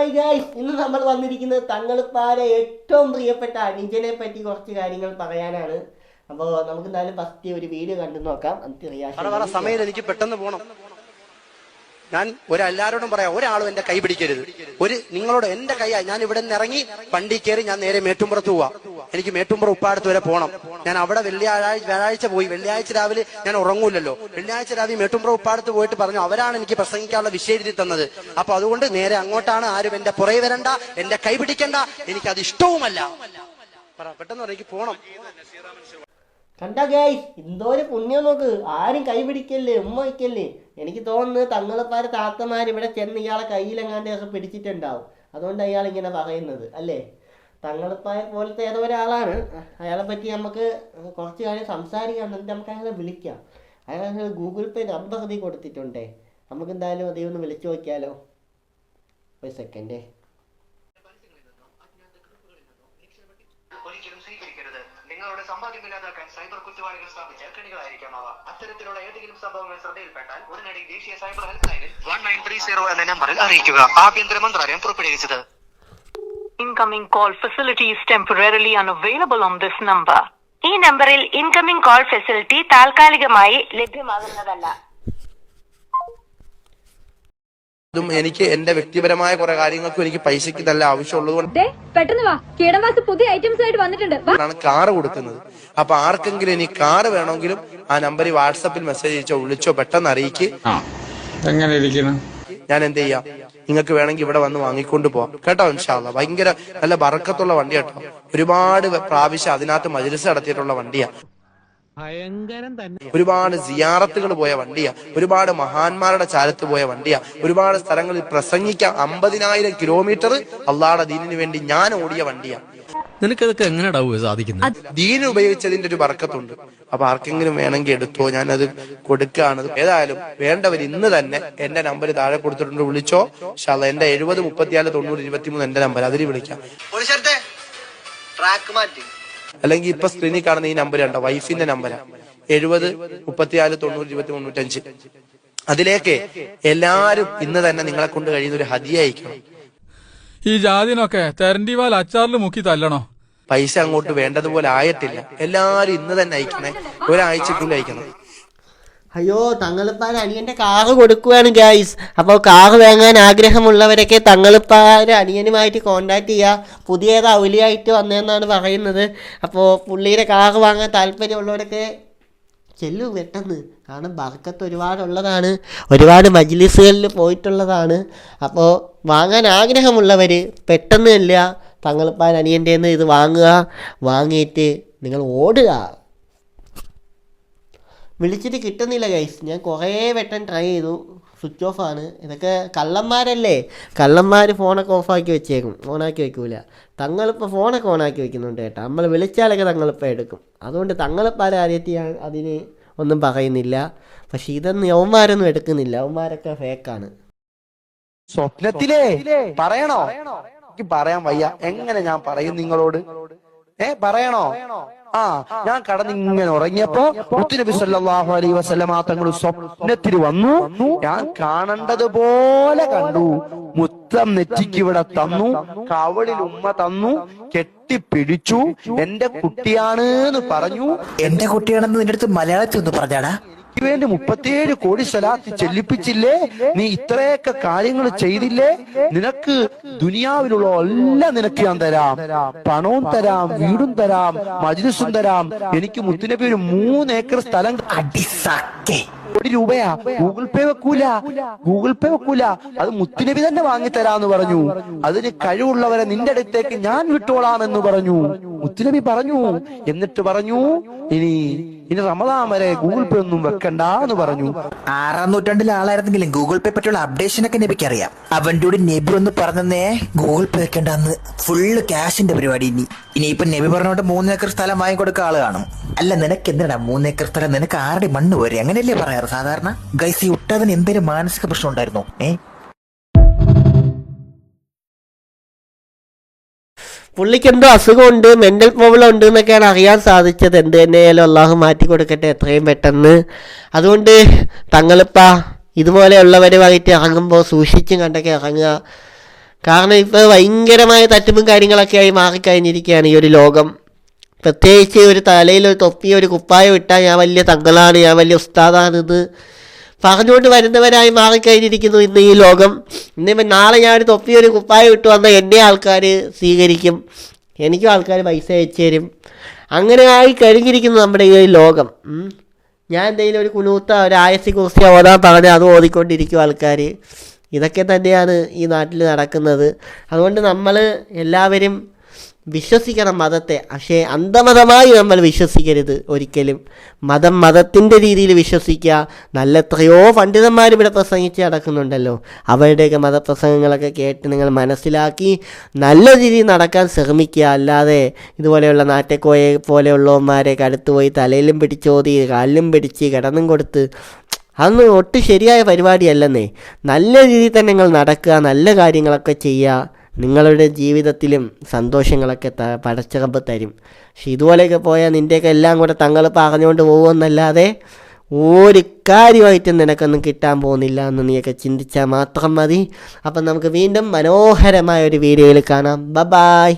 My guys ഇന്ന് നമ്മൾ വന്നിരിക്കുന്നത് തങ്ങളിപ്പാരെ ഏറ്റവും പ്രിയപ്പെട്ട അനുജനെ പറ്റി കുറച്ച് കാര്യങ്ങൾ പറയാനാണ്. അപ്പോൾ നമുക്ക് എന്തായാലും ഫസ്റ്റ് ഒരു വീഡിയോ കണ്ടു നോക്കാം. എന്നിട്ട് reaction സമയം എനിക്ക് പെട്ടെന്ന് പോണം. ഞാൻ ഒരെല്ലാരോടും പറയാം ഒരാളും എന്റെ കൈ പിടിക്കരുത്. ഒരു നിങ്ങളോട് എന്റെ കൈ ഞാൻ ഇവിടെ നിന്ന് ഇറങ്ങി വണ്ടി കയറി ഞാൻ നേരെ മേട്ടുംപുറത്ത് പോവാ. എനിക്ക് മേട്ടുമ്പുറ ഉപ്പാടത്ത് വരെ പോകണം ഞാൻ അവിടെ വെള്ളിയാഴ്ച വ്യാഴാഴ്ച പോയി. വെള്ളിയാഴ്ച രാവിലെ ഞാൻ ഉറങ്ങൂലല്ലോ. വെള്ളിയാഴ്ച രാവിലെ മേട്ടുമ്പുറ ഉപ്പാടത്ത് പോയിട്ട് പറഞ്ഞു അവരാണ് എനിക്ക് പ്രസംഗിക്കാനുള്ള വിഷയം എഴുതി തന്നത്. അപ്പൊ അതുകൊണ്ട് നേരെ അങ്ങോട്ടാണ് ആരും എന്റെ പുറകെ വരണ്ട എന്റെ കൈ പിടിക്കണ്ട. എനിക്കത് ഇഷ്ടവുമല്ല. പെട്ടെന്ന് എനിക്ക് പോണം. കണ്ട ഗൈസ് എന്തോരം പുണ്യം നോക്ക്. ആരും കൈ പിടിക്കല്ലേ ഉമ്മ വയ്ക്കല്ലേ. എനിക്ക് തോന്നുന്നു തങ്ങളിപ്പാര താത്തമാർ ഇവിടെ ചെന്ന് ഇയാളെ കയ്യിലെങ്ങാണ്ട് ഒക്കെ പിടിച്ചിട്ടുണ്ടാവും. അതുകൊണ്ട് അയാൾ ഇങ്ങനെ പറയുന്നത് അല്ലേ? തങ്ങളിപ്പായ പോലത്തെ ഏതോ ഒരാളാണ്. അയാളെ പറ്റി നമുക്ക് കുറച്ച് കാര്യം സംസാരിക്കാം എന്നിട്ട് നമുക്ക് അയാളെ വിളിക്കാം. അയാൾ ഗൂഗിൾ പേ നമ്പർ നീ കൊടുത്തിട്ടുണ്ടേ. നമുക്ക് എന്തായാലും അതേ ഒന്ന് വിളിച്ചു നോക്കിയാലോ? ഒരു സെക്കൻഡേ നിങ്ങളുടെ സമ്പാദ്യം ഇല്ലാതാക്കാൻ സൈബർ കുറ്റവാളികൾ സ്ഥാപിച്ച കെണികളായിരിക്കാം അവ. അത്തരത്തിലുള്ള ഏതെങ്കിലും സംഭവങ്ങൾ ശ്രദ്ധയിൽപ്പെട്ടാൽ ഉടനടി ദേശീയ സൈബർ ഹെൽപ്പ് ലൈനിൽ വൺ നയൻ ത്രീ സീറോ എന്ന നമ്പറിൽ അറിയിക്കുക. ആഭ്യന്തര മന്ത്രാലയം പുറപ്പെടുവിച്ചത്. Incoming call facility is temporarily unavailable on this number. ഈ നമ്പറിൽ ഇൻകമിംഗ് കോൾ ഫെസിലിറ്റി താൽക്കാലികമായി ലഭ്യമാകുന്നതല്ല. അതും എനിക്ക് എന്റെ വ്യക്തിപരമായ കുറെ കാര്യങ്ങൾക്കും എനിക്ക് പൈസക്ക് നല്ല ആവശ്യമുള്ളതുകൊണ്ട് ദേ പെട്ടെന്ന് വാ. കീടവാസ് പുതിയ ഐറ്റംസ് ആയിട്ട് വന്നിട്ടുണ്ട്. കാറ് കൊടുക്കുന്നത്. അപ്പൊ ആർക്കെങ്കിലും ഇനി കാറ് വേണമെങ്കിലും ആ നമ്പറിൽ വാട്സപ്പിൽ മെസ്സേജ് അയച്ചോ വിളിച്ചോ പെട്ടെന്ന് അറിയിക്ക്. എങ്ങനെ ഇരിക്കണം ഞാൻ എന്ത് ചെയ്യാം? നിങ്ങൾക്ക് വേണമെങ്കിൽ ഇവിടെ വന്ന് വാങ്ങിക്കൊണ്ട് പോവാം. കേട്ടോ ഇൻഷാല്ല ഭയങ്കര നല്ല ബറക്കത്തുള്ള വണ്ടി കേട്ടോ ഒരുപാട് പ്രാവശ്യം അതിനകത്ത് മജിലിസ് നടത്തിയിട്ടുള്ള വണ്ടിയാ. ഒരുപാട് സിയാറത്തുകൾ പോയ വണ്ടിയാ. ഒരുപാട് മഹാന്മാരുടെ ചാരത്ത് പോയ വണ്ടിയാ. ഒരുപാട് സ്ഥലങ്ങളിൽ പ്രസംഗിക്കാൻ അമ്പതിനായിരം കിലോമീറ്റർ അള്ളാടെ ദീനിനു വേണ്ടി ഞാൻ ഓടിയ വണ്ടിയാ. നിനക്കതൊക്കെ എങ്ങനെയാടാവുക സാധിക്കുന്നത്? ദീൻ ഉപയോഗിച്ചതിന്റെ ഒരു വർക്കത്തുണ്ട് അപ്പൊ ആർക്കെങ്കിലും വേണമെങ്കിൽ എടുത്തോ ഞാനത് കൊടുക്കുകയാണ് ഏതായാലും വേണ്ടവർ ഇന്ന് തന്നെ എന്റെ നമ്പർ താഴെ കൊടുത്തിട്ടുണ്ട്. വിളിച്ചോ. ഷാല എന്റെ എഴുപത് മുപ്പത്തിനാല് തൊണ്ണൂറ് ഇരുപത്തിമൂന്ന് എന്റെ നമ്പർ അതിൽ വിളിക്കാം. ട്രാക്ക് മാറ്റി. അല്ലെങ്കിൽ ഇപ്പൊ സ്ക്രീനിൽ കാണുന്ന ഈ നമ്പർ ഉണ്ടോ വൈഫിന്റെ നമ്പരാ. എഴുപത് മുപ്പത്തിനാല് തൊണ്ണൂറ് ഇരുപത്തി മുന്നൂറ്റഞ്ച് അതിലേക്ക് എല്ലാരും ഇന്ന് തന്നെ നിങ്ങളെ കൊണ്ട് കഴിയുന്ന ഒരു ഹതിയായിരിക്കണം. അയക്കണം ഈ ജാതിനൊക്കെ തെരണ്ടിവാൽ അച്ചാറിൽ മുക്കി തല്ലണോ? പൈസ അങ്ങോട്ട് വേണ്ടതുപോലെ ആയിട്ടില്ല എല്ലാരും ഇന്ന് തന്നെ അയക്കണേ. ഒരാഴ്ചക്കുള്ളിൽ അയക്കണം. അയ്യോ തങ്ങളിപ്പാര അനിയന്റെ കാറ് കൊടുക്കുകയാണ് ഗൈസ് അപ്പോൾ കാറ് വാങ്ങാൻ ആഗ്രഹമുള്ളവരൊക്കെ തങ്ങളിപ്പാര അനിയനുമായിട്ട് കോണ്ടാക്ട് ചെയ്യുക പുതിയത് ഔലിയായിട്ട് വന്നതെന്നാണ് പറയുന്നത്. അപ്പോൾ പുള്ളിയുടെ കാറ് വാങ്ങാൻ താല്പര്യമുള്ളവരൊക്കെ ചെല്ലു പെട്ടെന്ന്. കാരണം ബർക്കത്ത് ഒരുപാടുള്ളതാണ്. ഒരുപാട് മജ്ലിസുകളിൽ പോയിട്ടുള്ളതാണ്. അപ്പോൾ വാങ്ങാൻ ആഗ്രഹമുള്ളവർ പെട്ടെന്ന് ഇല്ല തങ്ങളിപ്പാൻ അനിയന്റെ നിന്ന് ഇത് വാങ്ങുക വാങ്ങിയിട്ട് നിങ്ങൾ ഓടുക. വിളിച്ചിട്ട് കിട്ടുന്നില്ല ഗൈസ് ഞാൻ കുറേ വട്ടം ട്രൈ ചെയ്തു. സ്വിച്ച് ഓഫ് ആണ്. ഇതൊക്കെ കള്ളന്മാരല്ലേ? കള്ളന്മാർ ഫോണൊക്കെ ഓഫാക്കി വെച്ചേക്കും. ഓണാക്കി വെക്കൂല. തങ്ങളിപ്പോൾ ഫോണൊക്കെ ഓണാക്കി വെക്കുന്നുണ്ട് കേട്ടോ. നമ്മൾ വിളിച്ചാലൊക്കെ തങ്ങളിപ്പോൾ എടുക്കും. അതുകൊണ്ട് തങ്ങളിപ്പാൽ ഞാൻ അതിന് ഒന്നും പറയുന്നില്ല. പക്ഷെ ഇതൊന്നും യവന്മാരൊന്നും എടുക്കുന്നില്ല. യവന്മാരൊക്കെ ഫേക്കാണ് സ്വപ്നത്തിലേ? പറയണോ? എനിക്ക് പറയാൻ വയ്യ. എങ്ങനെ ഞാൻ പറയും നിങ്ങളോട്? ഏ പറയണോ? ആ ഞാൻ കടന്ന് ഇങ്ങനെ ഉറങ്ങിയപ്പോ മുത്തുനബി സല്ലല്ലാഹു അലൈഹി വസല്ലമ തങ്ങൾ സ്വപ്നത്തിൽ വന്നു. ഞാൻ കാണേണ്ടതുപോലെ കണ്ടു. മുത്തം നെറ്റിക്ക് ഇവിടെ തന്നു. കവളിൽ ഉമ്മ തന്നു. കെട്ടിപ്പിടിച്ചു. എന്റെ കുട്ടിയാണ് എന്ന് പറഞ്ഞു. എന്റെ കുട്ടിയാണെന്ന് നിന്റെ അടുത്ത് മലയാളത്തിൽ ഒന്ന് പറഞ്ഞാടാ. എനിക്ക് വേണ്ടി മുപ്പത്തിയേഴ് കോടി സ്വലാത്ത് ചെല്ലിപ്പിച്ചില്ലേ? നീ ഇത്രയൊക്കെ കാര്യങ്ങൾ ചെയ്തില്ലേ? നിനക്ക് ദുനിയാവിലുള്ള എല്ലാം നിനക്ക് ഞാൻ തരാം. പണവും തരാം വീടും തരാം മജ്ലിസും തരാം. എനിക്ക് മുത്തുനബി ഒരു മൂന്ന് ഏക്കർ സ്ഥലം അടിസാക്കേ കോടി രൂപയാ. ഗൂഗിൾ പേ വെക്കൂല. ഗൂഗിൾ പേ വെക്കൂല. അത് മുത്തുനബി തന്നെ വാങ്ങി തരാന്ന് പറഞ്ഞു. അതിന് കഴിവുള്ളവരെ നിന്റെ അടുത്തേക്ക് ഞാൻ വിട്ടോളാം എന്ന് പറഞ്ഞു. മുത്തുനബി പറഞ്ഞു. എന്നിട്ട് പറഞ്ഞു ഇനി ഇനി റമദാൻ വരെ ഗൂഗിൾ പേ ഒന്നും വെക്കണ്ട എന്ന് പറഞ്ഞു. ആറാം നൂറ്റാണ്ടിലെ ആളായിരുന്നെങ്കിലും ഗൂഗിൾ പേ പറ്റിയുള്ള അപ്ഡേഷൻ ഒക്കെ നബിക്ക് അറിയാം. അവന്റെ കൂടി നബി ഒന്ന് പറഞ്ഞേ ഗൂഗിൾ പേ വെക്കണ്ടെന്ന്. ഫുള്ള് ക്യാഷിന്റെ പരിപാടി ഇനി. ഇനിയിപ്പൊ നബി പറഞ്ഞോണ്ട് മൂന്നേക്കർ സ്ഥലം വാങ്ങിക്കൊടുക്ക ആൾ കാണും. അല്ല നിനക്ക് എന്തിനാ മൂന്നേക്കർ സ്ഥലം? നിനക്ക് ആരുടെ മണ്ണ് പോരെ? അങ്ങനെയല്ലേ പറയാറ് സാധാരണ? ഗൈസ് ഈ ഒട്ടതിന് എന്തെങ്കിലും മാനസിക പ്രശ്നം ഉണ്ടായിരുന്നോ? ഏ? പുള്ളിക്ക് എന്തോ അസുഖമുണ്ട് മെന്റൽ പ്രോബ്ലം ഉണ്ട് എന്നൊക്കെയാണ് അറിയാൻ സാധിച്ചത്. എന്ത് തന്നെയായാലും അള്ളാഹു മാറ്റി കൊടുക്കട്ടെ എത്രയും പെട്ടെന്ന്. അതുകൊണ്ട് തങ്ങളിപ്പ ഇതുപോലെയുള്ളവരുമായിട്ട് ഇറങ്ങുമ്പോൾ സൂക്ഷിച്ചും കണ്ടൊക്കെ ഇറങ്ങുക. കാരണം ഇപ്പോൾ ഭയങ്കരമായ തട്ടിപ്പും കാര്യങ്ങളൊക്കെ ആയി മാറിക്കഴിഞ്ഞിരിക്കുകയാണ് ഈ ഒരു ലോകം. പ്രത്യേകിച്ച് ഒരു തലയിൽ ഒരു തൊപ്പി ഒരു കുപ്പായം ഇട്ടാൽ ഞാൻ വലിയ തങ്ങളാണ് ഞാൻ വലിയ ഉസ്താദാണെന്ന് പറഞ്ഞുകൊണ്ട് വരുന്നവരായി മാറിക്കഴിഞ്ഞിരിക്കുന്നു ഇന്ന് ഈ ലോകം. ഇന്നിപ്പം നാളെ തൊപ്പിയൊരു തൊപ്പി ഒരു കുപ്പായം ഇട്ട് വന്ന എന്നെ ആൾക്കാർ സ്വീകരിക്കും. എനിക്കും ആൾക്കാർ പൈസ അയച്ചു തരും. അങ്ങനെ ആയി കഴിഞ്ഞിരിക്കുന്നു നമ്മുടെ ഈ ലോകം. ഞാൻ എന്തെങ്കിലും ഒരു കുനൂത്ത ഒരു ആയസി കുറിച്ച് ഓതാൻ പറഞ്ഞ് അത് ഓതിക്കൊണ്ടിരിക്കും ആൾക്കാർ ഇതൊക്കെ തന്നെയാണ് ഈ നാട്ടിൽ നടക്കുന്നത്. അതുകൊണ്ട് നമ്മൾ എല്ലാവരും വിശ്വസിക്കണം മതത്തെ. പക്ഷേ അന്ധമതമായി നമ്മൾ വിശ്വസിക്കരുത് ഒരിക്കലും. മതം മതത്തിന്റെ രീതിയിൽ വിശ്വസിക്കുക. നല്ല എത്രയോ പണ്ഡിതന്മാർ ഇവിടെ പ്രസംഗിച്ച് നടക്കുന്നുണ്ടല്ലോ. അവരുടെയൊക്കെ മതപ്രസംഗങ്ങളൊക്കെ കേട്ട് നിങ്ങൾ മനസ്സിലാക്കി നല്ല രീതിയിൽ നടക്കാൻ ശ്രമിക്കുക. അല്ലാതെ ഇതുപോലെയുള്ള നാറ്റക്കോയെ പോലെയുള്ളവന്മാരെയൊക്കെ അടുത്ത് പോയി തലയിലും പിടിച്ചോതി കാലിലും പിടിച്ച് കിടന്നും കൊടുത്ത് അതൊന്നും ഒട്ടും ശരിയായ പരിപാടിയല്ലെന്നേ. നല്ല രീതിയിൽ തന്നെ നിങ്ങൾ നടക്കുക. നല്ല കാര്യങ്ങളൊക്കെ ചെയ്യുക. നിങ്ങളുടെ ജീവിതത്തിലും സന്തോഷങ്ങളൊക്കെ ത പടച്ചറമ്പ് തരും. പക്ഷെ ഇതുപോലെയൊക്കെ പോയാൽ നിന്റെയൊക്കെ എല്ലാം കൂടെ തങ്ങൾ പറഞ്ഞുകൊണ്ട് പോകുമെന്നല്ലാതെ ഒരു കാര്യമായിട്ടും നിനക്കൊന്നും കിട്ടാൻ പോകുന്നില്ല എന്ന് നീയൊക്കെ ചിന്തിച്ചാൽ മാത്രം മതി. അപ്പം നമുക്ക് വീണ്ടും മനോഹരമായ ഒരു വീഡിയോയിൽ കാണാം. ബ ബായ്